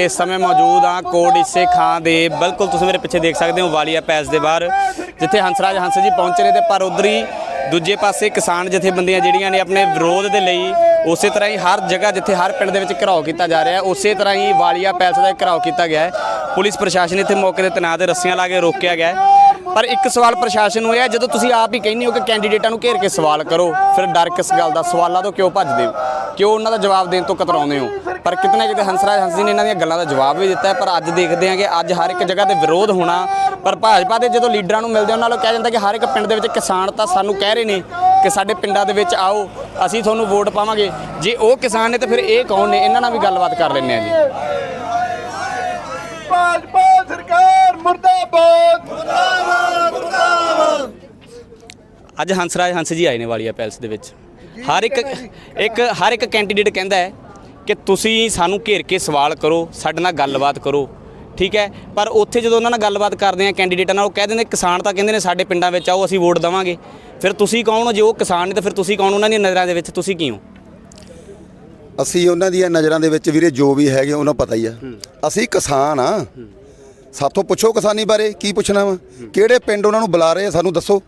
ਇਸ ਸਮੇਂ ਮੌਜੂਦ ਹਾਂ ਕੋਟ ਇਸੇ ਖਾਂ ਦੇ। ਬਿਲਕੁਲ ਤੁਸੀਂ ਮੇਰੇ ਪਿੱਛੇ ਦੇਖ ਸਕਦੇ ਹੋ ਵਾਲੀਆ ਪੈਸ ਦੇ ਬਾਹਰ, ਜਿੱਥੇ ਹੰਸਰਾਜ ਹੰਸ ਜੀ ਪਹੁੰਚੇ ਨੇ ਤੇ ਪਰ ਉਧਰ ਹੀ ਦੂਜੇ ਪਾਸੇ ਕਿਸਾਨ ਜਥੇਬੰਦੀਆਂ ਜਿਹੜੀਆਂ ਨੇ ਆਪਣੇ ਵਿਰੋਧ ਦੇ ਲਈ ਉਸੇ ਤਰ੍ਹਾਂ ਹੀ ਹਰ ਜਗ੍ਹਾ ਜਿੱਥੇ ਹਰ ਪਿੰਡ ਦੇ ਵਿੱਚ ਘਰਾਓ ਕੀਤਾ ਜਾ ਰਿਹਾ, ਉਸੇ ਤਰ੍ਹਾਂ ਹੀ ਵਾਲੀਆ ਪੈਸ ਦਾ ਘਰਾਓ ਕੀਤਾ ਗਿਆ ਹੈ। ਪੁਲਿਸ ਪ੍ਰਸ਼ਾਸਨ ਇੱਥੇ ਮੌਕੇ ਤੇ ਤੈਨਾਤ ਰੱਸੀਆਂ ਲਾ ਕੇ ਰੋਕਿਆ ਗਿਆ ਪਰ ਇੱਕ ਸਵਾਲ ਪ੍ਰਸ਼ਾਸਨ ਨੂੰ ਇਹ ਹੈ, ਜਦੋਂ ਤੁਸੀਂ ਆਪ ਹੀ ਕਹਿੰਦੇ ਹੋ ਕਿ ਕੈਂਡੀਡੇਟਾਂ ਨੂੰ ਘੇਰ ਕੇ ਸਵਾਲ ਕਰੋ, ਫਿਰ ਡਰ ਕਿਸ ਗੱਲ ਦਾ? ਸਵਾਲਾਂ ਤੋਂ ਕਿਉਂ ਭੱਜਦੇ ਹੋ? ਕਿਉਂ ਉਹਨਾਂ ਦਾ ਜਵਾਬ ਦੇਣ ਤੋਂ ਕਤਰਾਉਂਦੇ ਹੋ? ਪਰ ਕਿਤੇ ਨਾ ਕਿਤੇ ਹੰਸਰਾਜ ਹੰਸ ਜੀ ਨੇ ਇਹਨਾਂ ਦੀਆਂ ਗੱਲਾਂ ਦਾ ਜਵਾਬ ਵੀ ਦਿੱਤਾ ਪਰ ਅੱਜ ਦੇਖਦੇ ਹਾਂ ਕਿ ਅੱਜ ਹਰ ਇੱਕ ਜਗ੍ਹਾ ਤੇ ਵਿਰੋਧ ਹੋਣਾ ਪਰ ਭਾਜਪਾ ਦੇ ਜਦੋਂ ਲੀਡਰਾਂ ਨੂੰ ਮਿਲਦੇ ਉਹਨਾਂ ਨੂੰ ਕਿਹਾ ਜਾਂਦਾ ਕਿ ਹਰ ਇੱਕ ਪਿੰਡ ਦੇ ਵਿੱਚ ਕਿਸਾਨ ਤਾਂ ਸਾਨੂੰ ਕਹਿ ਰਹੇ ਨੇ ਕਿ ਸਾਡੇ ਪਿੰਡਾਂ ਦੇ ਵਿੱਚ ਆਓ ਅਸੀਂ ਤੁਹਾਨੂੰ ਵੋਟ ਪਾਵਾਂਗੇ। ਜੇ ਉਹ ਕਿਸਾਨ ਨੇ ਤਾਂ ਫਿਰ ਇਹ ਕੌਣ ਨੇ? ਇਹਨਾਂ ਨਾਲ ਵੀ ਗੱਲਬਾਤ ਕਰ ਲੈਂਦੇ ਆ ਜੀ। ਭਾਜਪਾ ਸਰਕਾਰ ਮੁਰਦਾਬਾਦ। ਮੁਰਦਾਬਾਦ ਮੁਰਦਾਬਾਦ। ਅੱਜ ਹੰਸਰਾਜ ਹੰਸ ਜੀ ਆਏ ਨੇ ਵਾਲੀਆ ਪੈਲਸ ਦੇ ਵਿੱਚ। ਹਰ ਇੱਕ ਇੱਕ ਹਰ ਇੱਕ ਕੈਂਡੀਡੇਟ ਕਹਿੰਦਾ ਹੈ ਕਿ ਤੁਸੀਂ ਸਾਨੂੰ ਘੇਰ ਕੇ ਸਵਾਲ ਕਰੋ ਸਾਡੇ ਨਾਲ ਗੱਲਬਾਤ ਕਰੋ ਠੀਕ ਹੈ? ਪਰ ਉੱਥੇ ਜਦੋਂ ਉਹਨਾਂ ਨਾਲ ਗੱਲਬਾਤ ਕਰਦੇ ਆ ਕੈਂਡੀਡੇਟਾਂ ਨਾਲ ਉਹ ਕਹਿ ਦਿੰਦੇ ਕਿਸਾਨ ਤਾਂ ਕਹਿੰਦੇ ਨੇ ਸਾਡੇ ਪਿੰਡਾਂ ਵਿੱਚ ਆਓ ਅਸੀਂ ਵੋਟ ਦੇਵਾਂਗੇ। ਫਿਰ ਤੁਸੀਂ ਕੌਣ ਹੋ? ਜੇ ਉਹ ਕਿਸਾਨ ਨੇ ਤਾਂ ਫਿਰ ਤੁਸੀਂ ਕੌਣ? ਉਹਨਾਂ ਦੀਆਂ ਨਜ਼ਰਾਂ ਦੇ ਵਿੱਚ ਤੁਸੀਂ ਕੀ ਹੋ? ਅਸੀਂ ਉਹਨਾਂ ਦੀਆਂ ਨਜ਼ਰਾਂ ਦੇ ਵਿੱਚ ਵੀਰੇ ਜੋ ਵੀ ਹੈਗੇ ਉਹਨਾਂ ਪਤਾ ਹੀ ਆ। ਅਸੀਂ ਕਿਸਾਨ ਆ ਸਾਥੋਂ ਪੁੱਛੋ ਕਿਸਾਨੀ ਬਾਰੇ ਕੀ ਪੁੱਛਣਾ ਵਾ? ਕਿਹੜੇ ਪਿੰਡ ਉਹਨਾਂ ਨੂੰ ਬੁਲਾ ਰਹੇ ਆ ਸਾਨੂੰ ਦੱਸੋ।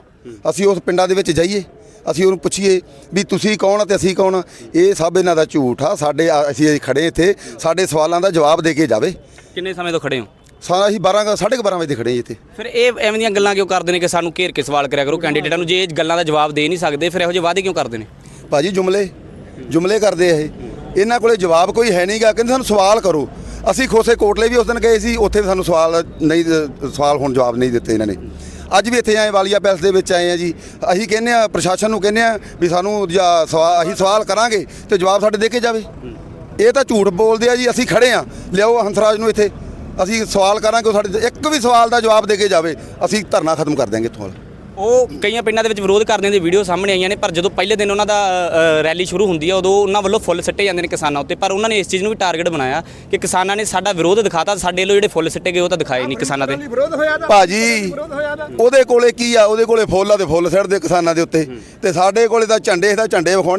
ਅਸੀਂ ਉਸ ਪਿੰਡਾਂ ਦੇ ਵਿੱਚ ਜਾਈਏ। ਅਸੀਂ ਉਹਨੂੰ ਪੁੱਛੀਏ ਵੀ ਤੁਸੀਂ ਕੌਣ ਆ ਤੇ ਅਸੀਂ ਕੌਣ ਆ? ਇਹ ਸਭ ਇਹਨਾਂ ਦਾ ਝੂਠ ਆ। ਸਾਡੇ ਆ- ਅਸੀਂ ਖੜੇ ਇੱਥੇ। ਸਾਡੇ ਸਵਾਲਾਂ ਦਾ ਜਵਾਬ ਦੇ ਕੇ ਜਾਵੇ। ਕਿੰਨੇ ਸਮੇਂ ਤੋਂ ਖੜੇ ਹੋ? ਸਾਰਾ ਅਸੀਂ 12 12:30 ਵਜੇ ਦੇ ਖੜੇ ਜੀ ਇੱਥੇ। ਫਿਰ ਇਹ ਐਵੇਂ ਦੀਆਂ ਗੱਲਾਂ ਕਿਉਂ ਕਰਦੇ ਨੇ ਕਿ ਸਾਨੂੰ ਘੇਰ ਕੇ ਸਵਾਲ ਕਰਿਆ ਕਰੋ ਕੈਂਡੀਡੇਟਾਂ ਨੂੰ? ਜੇ ਇਹ ਗੱਲਾਂ ਦਾ ਜਵਾਬ ਦੇ ਨਹੀਂ ਸਕਦੇ ਫਿਰ ਇਹੋ ਜਿਹੇ ਵਾਅਦੇ ਕਿਉਂ ਕਰਦੇ ਨੇ? ਭਾਜੀ ਜੁਮਲੇ। ਜੁਮਲੇ ਕਰਦੇ ਆ ਇਹ। ਇਹਨਾਂ ਕੋਲੇ ਜਵਾਬ ਕੋਈ ਹੈ ਨਹੀਂਗਾ। ਕਹਿੰਦੇ ਸਾਨੂੰ ਸਵਾਲ ਕਰੋ। ਅਸੀਂ ਖੋਸੇ ਕੋਟਲੇ ਵੀ ਉਸ ਦਿਨ ਗਏ ਸੀ ਉੱਥੇ ਵੀ ਸਾਨੂੰ ਸਵਾਲ ਨਹੀਂ ਸਵਾਲ ਹੁਣ ਜਵਾਬ ਨਹੀਂ ਦਿੱਤੇ ਇਹਨਾਂ ਨੇ। ਅੱਜ ਵੀ ਇੱਥੇ ਆਏ, ਵਾਲੀਆ ਪੈਲਸ ਦੇ ਵਿੱਚ ਆਏ ਆ ਜੀ। ਅਸੀਂ ਕਹਿੰਦੇ ਆ ਪ੍ਰਸ਼ਾਸਨ ਨੂੰ ਕਹਿੰਦੇ ਆ ਵੀ ਸਾਨੂੰ ਜਾਂ ਸਵਾਲ ਅਸੀਂ ਸਵਾਲ ਕਰਾਂਗੇ ਤੇ ਜਵਾਬ ਸਾਡੇ ਦੇ ਕੇ ਜਾਵੇ। ਇਹ ਤਾਂ ਝੂਠ ਬੋਲਦੇ ਆ ਜੀ, ਅਸੀਂ ਖੜੇ ਆ ਲਿਆਓ ਹੰਸਰਾਜ ਨੂੰ ਇੱਥੇ। ਅਸੀਂ ਸਵਾਲ ਕਰਾਂਗੇ, ਉਹ ਸਾਡੇ ਇੱਕ ਵੀ ਸਵਾਲ ਦਾ ਜਵਾਬ ਦੇ ਕੇ ਜਾਵੇ, ਅਸੀਂ ਧਰਨਾ ਖਤਮ ਕਰ ਦਿਆਂਗੇ ਇੱਥੋਂ ਉਹ ਕਈਆਂ ਪਿੰਡਾਂ ਦੇ ਵਿੱਚ ਵਿਰੋਧ ਕਰਦਿਆਂ ਦੀ ਵੀਡੀਓ ਸਾਹਮਣੇ ਆਈਆਂ ਨੇ ਪਰ ਜਦੋਂ ਪਹਿਲੇ ਦਿਨ ਉਹਨਾਂ ਦਾ ਅ, ਰੈਲੀ ਸ਼ੁਰੂ ਹੁੰਦੀ ਹੈ ਉਦੋਂ ਉਹਨਾਂ ਵੱਲੋਂ ਫੁੱਲ ਸਿੱਟੇ ਜਾਂਦੇ ਨੇ ਕਿਸਾਨਾਂ ਉੱਤੇ ਪਰ ਉਹਨਾਂ ਨੇ ਇਸ ਚੀਜ਼ ਨੂੰ ਵੀ ਟਾਰਗੇਟ ਬਣਾਇਆ ਕਿ ਕਿਸਾਨਾਂ ਨੇ ਸਾਡਾ ਵਿਰੋਧ ਦਿਖਾਤਾ ਸਾਡੇ ਵੱਲੋਂ ਜਿਹੜੇ ਫੁੱਲ ਸਿੱਟੇ ਗਏ ਉਹ ਤਾਂ ਦਿਖਾਏ ਨਹੀਂ ਕਿਸਾਨਾਂ ਦੇ। ਵਿਰੋਧ ਹੋਇਆ ਤਾਂ ਭਾਜੀ ਉਹਦੇ ਕੋਲੇ ਕੀ ਆ ਉਹਦੇ ਕੋਲੇ ਫੁੱਲ ਆ ਤੇ ਫੁੱਲ ਸਿੱਟਦੇ ਕਿਸਾਨਾਂ ਦੇ ਉੱਤੇ ਤੇ ਸਾਡੇ ਕੋਲੇ ਤਾਂ ਝੰਡੇ ਦਾ ਝੰਡੇ ਵਿਖਾਉਣੇ